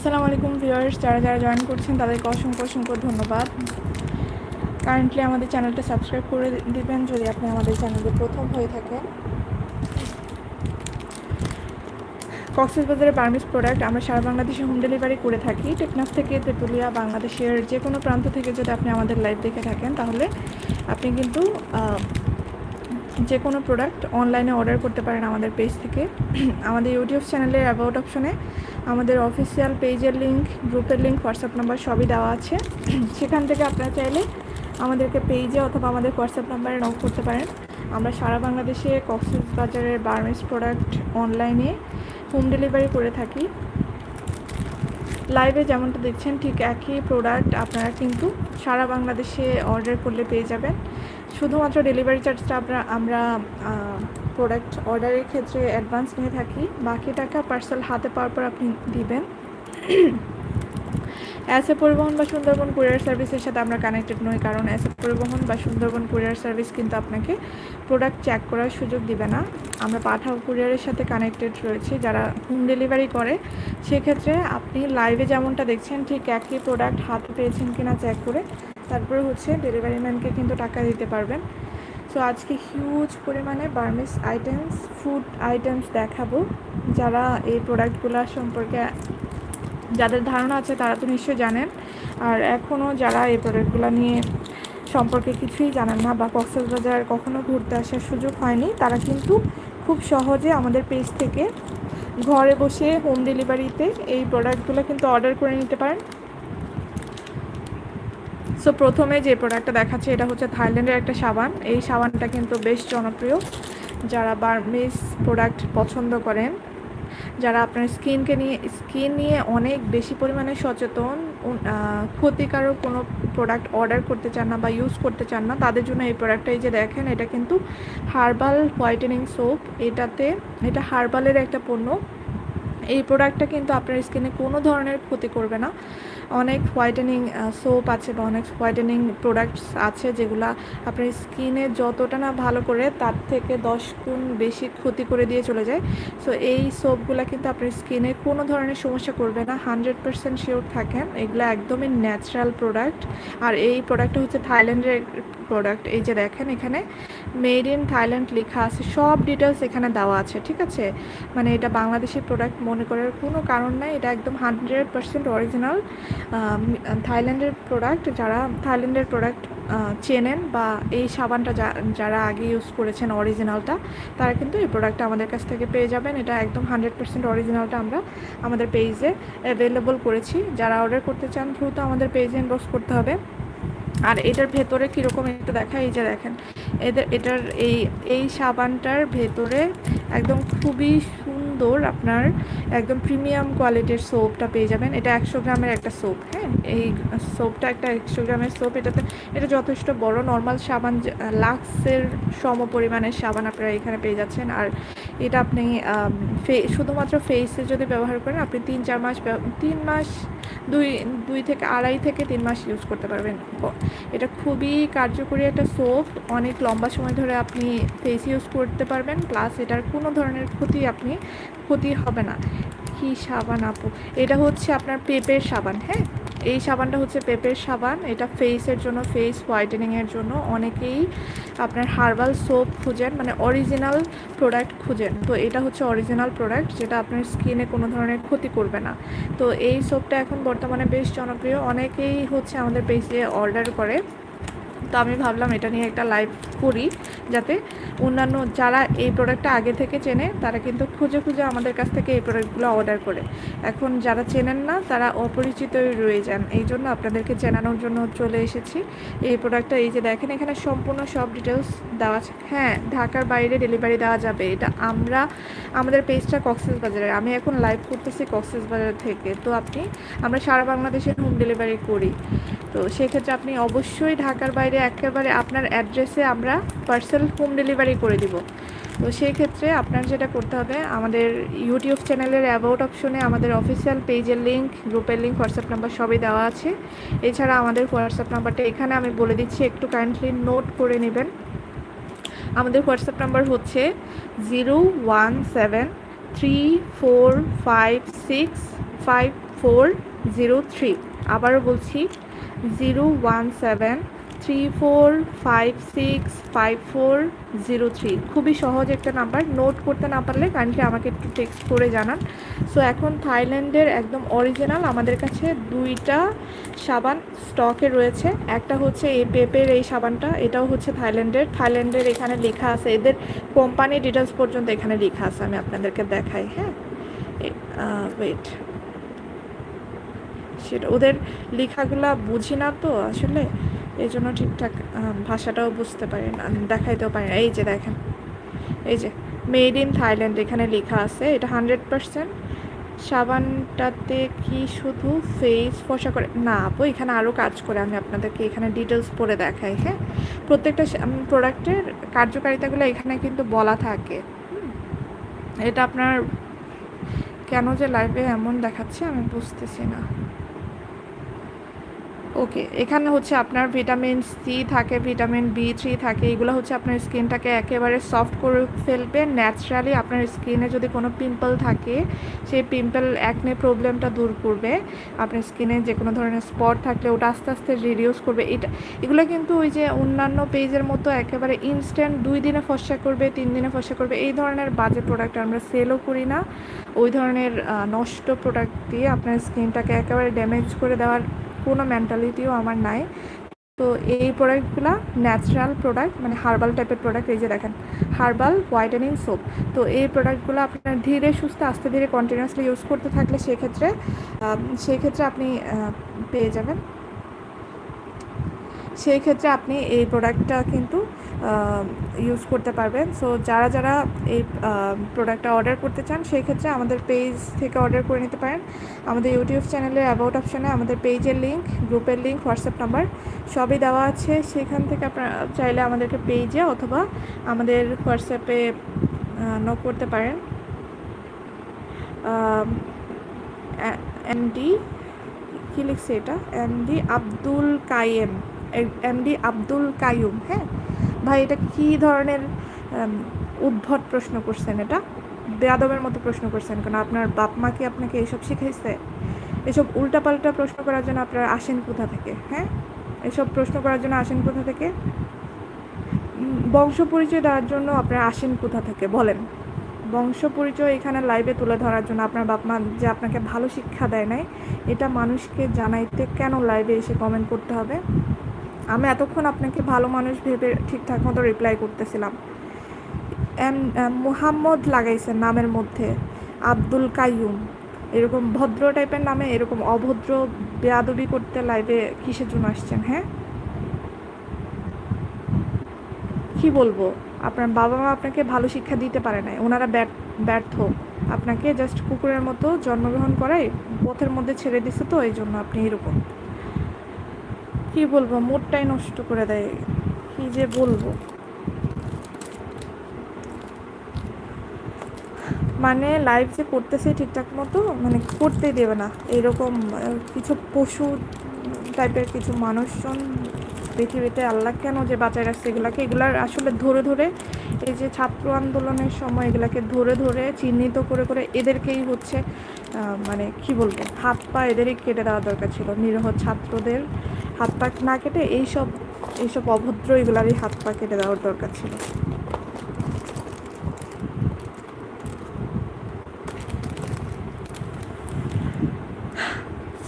আসসালামু আলাইকুম ভিউয়ার্স, যারা যারা জয়েন করছেন, তাদেরকে অসংখ্য অসংখ্য ধন্যবাদ। কারেন্টলি আমাদের চ্যানেলটা সাবস্ক্রাইব করে দিবেন যদি আপনি আমাদের চ্যানেলে প্রথম হয়ে থাকেন। কক্সবাজারের বার্মিস প্রোডাক্ট আমরা সারা বাংলাদেশে হোম ডেলিভারি করে থাকি। টেকনাফ থেকে তেঁতুলিয়া, বাংলাদেশের যে কোনো প্রান্ত থেকে যদি আপনি আমাদের লাইভ দেখে থাকেন, তাহলে আপনি কিন্তু যে কোনো প্রোডাক্ট অনলাইনে অর্ডার করতে পারেন আমাদের পেজ থেকে। আমাদের ইউটিউব চ্যানেলের অ্যাবাউট অপশনে আমাদের অফিসিয়াল পেজের লিঙ্ক গ্রুপের লিঙ্ক হোয়াটসঅ্যাপ নাম্বার সবই দেওয়া আছে। সেখান থেকে আপনারা চাইলে আমাদেরকে পেজে অথবা আমাদের হোয়াটসঅ্যাপ নাম্বারে নক করতে পারেন। আমরা সারা বাংলাদেশে কক্সবাজারের বার্মিস প্রোডাক্ট অনলাইনে হোম ডেলিভারি করে থাকি। লাইভে যেমনটা দেখছেন, ঠিক একই প্রোডাক্ট আপনারা কিন্তু সারা বাংলাদেশে অর্ডার করলে পেয়ে যাবেন। শুধুমাত্র ডেলিভারি চার্জটা আমরা আমরা প্রোডাক্ট অর্ডারের ক্ষেত্রে অ্যাডভান্স নিয়ে থাকি। বাকি টাকা পার্সেল হাতে পাওয়ার পর আপনি দিবেন। অ্যাসে পরিবহন বা সুন্দরবন কুরিয়ার সার্ভিসের সাথে আমরা কানেক্টেড নই, কারণ অ্যাসে পরিবহন বা সুন্দরবন কুরিয়ার সার্ভিস কিন্তু আপনাকে প্রোডাক্ট চেক করার সুযোগ দিবে না। আমরা পাঠাও কুরিয়ারের সাথে কানেক্টেড রয়েছি, যারা হোম ডেলিভারি করে। সেক্ষেত্রে আপনি লাইভে যেমনটা দেখছেন, ঠিক একই প্রোডাক্ট হাতে পেয়েছেন কিনা চেক করে, তারপরে হচ্ছে ডেলিভারি ম্যানকে কিন্তু টাকা দিতে পারবেন। সো আজকে হিউজ পরিমাণে বার্মিস আইটেমস ফুড আইটেমস দেখাবো। যারা এই প্রোডাক্টগুলো সম্পর্কে যাদের ধারণা আছে তারা তো নিশ্চয়ই জানেন। আর এখনও যারা এই প্রোডাক্টগুলো নিয়ে সম্পর্কে কিছুই জানেন না বা কক্সবাজার কখনো ঘুরতে আসার সুযোগ হয়নি, তারা কিন্তু খুব সহজে আমাদের পেজ থেকে ঘরে বসে হোম ডেলিভারিতে এই প্রোডাক্টগুলো কিন্তু অর্ডার করে নিতে পারেন। সো প্রথমে যে প্রোডাক্টটা দেখাচ্ছে, এটা হচ্ছে থাইল্যান্ডের একটা সাবান। এই সাবানটা কিন্তু বেশ জনপ্রিয়। যারা বার্মিস প্রোডাক্ট পছন্দ করেন, যারা আপনার স্কিনকে নিয়ে, স্কিন নিয়ে অনেক বেশি পরিমাণে সচেতন ক্ষতিকারক কোনো প্রোডাক্ট অর্ডার করতে চান না বা ইউজ করতে চান না, তাদের জন্য এই প্রোডাক্টটা এই যে দেখেন, এটা কিন্তু হার্বাল হোয়াইটেনিং সোপ। এটাতে, এটা হার্বালের একটা পণ্য। এই প্রোডাক্টটা কিন্তু আপনার স্কিনে কোনো ধরনের ক্ষতি করবে না। অনেক হোয়াইটেনিং সোপ আছে বা অনেক হোয়াইটেনিং প্রোডাক্টস আছে যেগুলা আপনার স্কিনে যতটা না ভালো করে তার থেকে দশ গুণ বেশি ক্ষতি করে দিয়ে চলে যায়। সো এই সোপগুলো কিন্তু আপনার স্কিনে কোনো ধরনের সমস্যা করবে না হান্ড্রেড পার্সেন্ট শিওর থাকেন। এগুলো একদমই ন্যাচারাল প্রোডাক্ট আর এই প্রোডাক্টটা হচ্ছে থাইল্যান্ডের প্রোডাক্ট এই যে দেখেন এখানে মেড ইন থাইল্যান্ড লেখা আছে। সব ডিটেলস এখানে দেওয়া আছে, ঠিক আছে? মানে এটা বাংলাদেশি প্রোডাক্ট মনে করার কোনো কারণ নাই। এটা একদম হান্ড্রেড পার্সেন্ট অরিজিনাল থাইল্যান্ডের প্রোডাক্ট যারা থাইল্যান্ডের প্রোডাক্ট চেনেন বা এই সাবানটা যারা আগে ইউজ করেছেন অরিজিনালটা তারা কিন্তু এই প্রোডাক্টটা আমাদের কাছ থেকে পেয়ে যাবেন। এটা একদম হান্ড্রেড পার্সেন্ট অরিজিনালটা আমরা আমাদের পেজে অ্যাভেলেবল করেছি। যারা অর্ডার করতে চান, দ্রুত আমাদের পেজে ইনবক্স করতে হবে। আর এটার ভেতরে কীরকম একটু দেখা এই যে দেখেন। এদের, এটার এই এই সাবানটার ভেতরে একদম খুবই সুন্দর আপনার একদম প্রিমিয়াম কোয়ালিটির সোপটা পেয়ে যাবেন। এটা একশো গ্রামের একটা সোপ হ্যাঁ? এই সোপটা একটা একশো গ্রামের সোপ। এটাতে, এটা যথেষ্ট বড়। নর্মাল সাবান লাক্সের সম পরিমাণের সাবান আপনারা এখানে পেয়ে যাচ্ছেন। আর এটা আপনি ফে- শুধুমাত্র ফেসে যদি ব্যবহার করেন, আপনি তিন, চার মাস তিন মাস দুই দুই থেকে আড়াই থেকে তিন মাস ইউজ করতে পারবেন। এটা খুবই কার্যকরী একটা সোপ অনেক লম্বা সময় ধরে আপনি ফেস ইউজ করতে পারবেন। প্লাস এটার কোনো ধরনের ক্ষতি আপনি, ক্ষতি হবে না। কি সাবান আপু? এটা হচ্ছে আপনার পেঁপের সাবান হ্যাঁ? এই সাবানটা হচ্ছে পেপের সাবান। এটা ফেসের জন্য ফেস হোয়াইটেনিংয়ের জন্য অনেকেই আপনার হার্বাল সোপ খুঁজেন মানে অরিজিনাল প্রোডাক্ট খুঁজেন। তো এটা হচ্ছে অরিজিনাল প্রোডাক্ট যেটা আপনার স্কিনে কোনো ধরনের ক্ষতি করবে না। তো এই সোপটা এখন বর্তমানে বেশ জনপ্রিয়। অনেকেই হচ্ছে আমাদের পেজে অর্ডার করে। তো আমি ভাবলাম এটা নিয়ে একটা লাইভ করি, যাতে অন্যান্য যারা এই প্রোডাক্টটা আগে থেকে চেনে, তারা কিন্তু খুঁজে খুঁজে আমাদের কাছ থেকে এই প্রোডাক্টগুলো অর্ডার করে। এখন যারা চেনেন না, তারা অপরিচিতই রয়ে যান। এই জন্য আপনাদেরকে চেনানোর জন্য চলে এসেছি। এই প্রোডাক্টটা এই যে দেখেন, এখানে সম্পূর্ণ সব ডিটেলস দেওয়া আছে। হ্যাঁ ঢাকার বাইরে ডেলিভারি দেওয়া যাবে। এটা আমরা, আমাদের পেজটা কক্সেস বাজারে আমি এখন লাইভ করতেছি কক্সেস বাজার থেকে। তো আপনি, আমরা সারা বাংলাদেশে হোম ডেলিভারি করি। তো সেক্ষেত্রে আপনি অবশ্যই ঢাকার বাইরে একেবারে আপনার অ্যাড্রেসে আমরা পার্সেল হোম ডেলিভারি করে দিব। তো সেই ক্ষেত্রে আপনার যেটা করতে হবে, আমাদের ইউটিউব চ্যানেলের অ্যাবাউট অপশনে আমাদের অফিসিয়াল পেজের লিঙ্ক গ্রুপের লিঙ্ক হোয়াটসঅ্যাপ নাম্বার সবই দেওয়া আছে। এছাড়া আমাদের হোয়াটসঅ্যাপ নাম্বারটা এখানে আমি বলে দিচ্ছি, একটু কাইন্ডলি নোট করে নেবেন। আমাদের হোয়াটসঅ্যাপ নাম্বার হচ্ছে zero one seven three four five six five four zero three আবারও বলছি zero one seven three four five six five four zero three খুবই সহজ একটা নাম্বার, নোট করতে না পারলে কাইন্ডলি আমাকে একটু টেক্সট করে জানান। সো এখন থাইল্যান্ডের একদম অরিজিনাল আমাদের কাছে দুইটা সাবান স্টকে রয়েছে। একটা হচ্ছে এই পেপের এই সাবানটা, এটাও হচ্ছে থাইল্যান্ডের। থাইল্যান্ডের এখানে লেখা আছে, এদের কোম্পানি ডিটেলস পর্যন্ত এখানে লেখা আছে, আমি আপনাদেরকে দেখাই হ্যাঁ? ওয়েট সেটা ওদের লেখাগুলা বুঝি না তো আসলে এই জন্য ঠিকঠাক ভাষাটাও বুঝতে পারি না দেখাইতেও পারি না। এই যে দেখেন, এই যে মেড ইন থাইল্যান্ড এখানে লেখা আছে, এটা হান্ড্রেড পারসেন্ট। সাবানটাতে কি শুধু ফেস ফসা করে, না আপু, এখানে আরও কাজ করে, আমি আপনাদেরকে এখানে ডিটেলস পরে দেখাই হ্যাঁ? প্রত্যেকটা প্রোডাক্টের কার্যকারিতাগুলো এখানে কিন্তু বলা থাকে। এটা আপনার কেন যে লাইভে এমন দেখাচ্ছে আমি বুঝতেছি না। ওকে এখানে হচ্ছে আপনার ভিটামিন সি থাকে ভিটামিন বি থ্রি থাকে, এগুলো হচ্ছে আপনার স্কিনটাকে একেবারে সফট করে ফেলবে। ন্যাচারালি আপনার স্কিনে যদি কোনো পিম্পল থাকে, সেই পিম্পল একনে প্রবলেমটা দূর করবে। আপনার স্কিনে যে কোনো ধরনের স্পট থাকলে ওটা আস্তে আস্তে রিডিউস করবে। এটা, এগুলো কিন্তু ওই যে অন্যান্য পেজের মতো একেবারে ইনস্ট্যান্ট দুই দিনে ফসা করবে, তিন দিনে ফসা করবে। এই ধরনের বাজে প্রোডাক্ট আমরা সেলও করি না। ওই ধরনের নষ্ট প্রোডাক্ট দিয়ে আপনার স্কিনটাকে একেবারে ড্যামেজ করে দেওয়ার কোনো মেন্টালিটিও আমার নাই। তো এই প্রোডাক্টগুলো ন্যাচারাল প্রোডাক্ট মানে হার্বাল টাইপের প্রোডাক্ট এই যে দেখেন হার্বাল হোয়াইটেনিং সোপ তো এই প্রোডাক্টগুলো আপনার ধীরে সুস্থ, আস্তে ধীরে কন্টিনিউয়াসলি ইউজ করতে থাকলে সেক্ষেত্রে সেক্ষেত্রে আপনি পেয়ে যাবেন। সেই ক্ষেত্রে আপনি এই প্রোডাক্টটা কিন্তু ইউজ করতে পারবেন। সো যারা যারা এই প্রোডাক্টটা অর্ডার করতে চান, সেই ক্ষেত্রে আমাদের পেজ থেকে অর্ডার করে নিতে পারেন। আমাদের ইউটিউব চ্যানেলের অ্যাবাউট অপশানে আমাদের পেজের লিঙ্ক গ্রুপের লিঙ্ক হোয়াটসঅ্যাপ নাম্বার সবই দেওয়া আছে। সেখান থেকে আপনারা চাইলে আমাদেরকে পেজে অথবা আমাদের হোয়াটসঅ্যাপে নক করতে পারেন। এমডি কী লিখছে এটা? এমডি আব্দুল কায়েম এমডি আব্দুল কায়ুম হ্যাঁ? ভাই, এটা কী ধরনের উদ্ভট প্রশ্ন করছেন এটা? বেয়াদবের মতো প্রশ্ন করছেন কেন? আপনার বাপ মা কি আপনাকে এসব শিখাইছে? এসব উল্টাপাল্টা প্রশ্ন করার জন্য আপনারা আসেন কোথা থেকে হ্যাঁ? এসব প্রশ্ন করার জন্য আসেন কোথা থেকে? বংশ পরিচয় দেওয়ার জন্য আপনারা আসেন কোথা থেকে, বলেন। বংশ পরিচয় এখানে লাইভে তুলে ধরার জন্য আপনার বাপ মা যে আপনাকে ভালো শিক্ষা দেয় নাই, এটা মানুষকে জানাইতে কেন লাইভে এসে কমেন্ট করতে হবে? আমি এতক্ষণ আপনাকে ভালো মানুষ ভেবে ঠিকঠাক মতো রিপ্লাই করতেছিলাম। মুহাম্মদ লাগাইছেন নামের মধ্যে। আব্দুল কাইয়ুম। এরকম ভদ্র টাইপের নামে এরকম অভদ্র বেয়াদবি করতে লাইভে কিসের জন্য আসছেন হ্যাঁ? কি বলব? আপনার বাবা মা আপনাকে ভালো শিক্ষা দিতে পারে নাই। ওনারা ব্যর্থ আপনাকে জাস্ট কুকুরের মতো জন্মগ্রহণ করাই পথের মধ্যে ছেড়ে দিছে তো এই জন্য আপনি এরকম। কি বলব মোটটাই নষ্ট করে দেয়। কি যে বলব। মানে লাইভ যে করতেছে ঠিকঠাক মতো মানে করতেই দেবে না। এরকম কিছু পশু টাইপের কিছু মানুষজন পৃথিবীতে আল্লাহ কেন যে বাঁচায় রাখছে এগুলাকে? এগুলার আসলে ধরে ধরে এই যে ছাত্র আন্দোলনের সময় এগুলাকে ধরে ধরে চিহ্নিত করে করে এদেরকেই হচ্ছে মানে কি বলব, হাত পা এদেরই কেটে দেওয়া দরকার ছিল, নিরহ ছাত্রদের হাত পা না কেটে এইসব এইসব অভদ্র এগুলারই হাত পা কেটে দেওয়ার দরকার ছিল।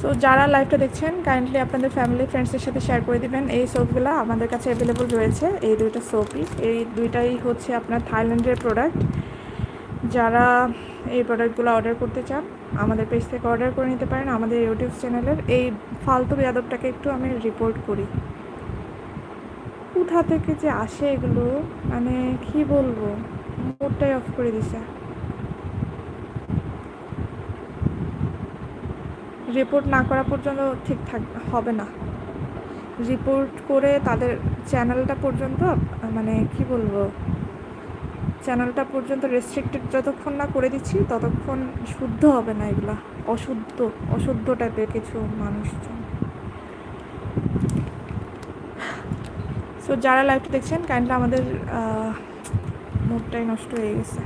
সো যারা লাইভটা দেখছেন কাইন্ডলি আপনাদের ফ্যামিলি ফ্রেন্ডসের সাথে শেয়ার করে দিবেন। এই সোপগুলো আমাদের কাছে অ্যাভেলেবল রয়েছে, এই দুইটা সোপই এই দুইটাই হচ্ছে আপনার থাইল্যান্ডের প্রোডাক্ট যারা এই প্রোডাক্টগুলো অর্ডার করতে চান, আমাদের পেজ থেকে অর্ডার করে নিতে পারেন। আমাদের ইউটিউব চ্যানেলের এই ফালতু বেয়াদবটাকে একটু আমি রিপোর্ট করি। কোথা থেকে যে আসে এগুলো? মানে কি বলব? মোটটাই অফ করে দিছে। রিপোর্ট না করা পর্যন্ত ঠিকঠাক হবে না। রিপোর্ট করে তাদের চ্যানেলটা পর্যন্ত মানে কি বলব? চ্যানেলটা পর্যন্ত রেস্ট্রিক্টেড যতক্ষণ না করে দিচ্ছি, ততক্ষণ শুদ্ধ হবে না এগুলা। অশুদ্ধ অশুদ্ধ টাইপের কিছু মানুষজন। সো যারা লাইভটা দেখছেন কাইন্ডলি আমাদের মুডটাই নষ্ট হয়ে গেছে।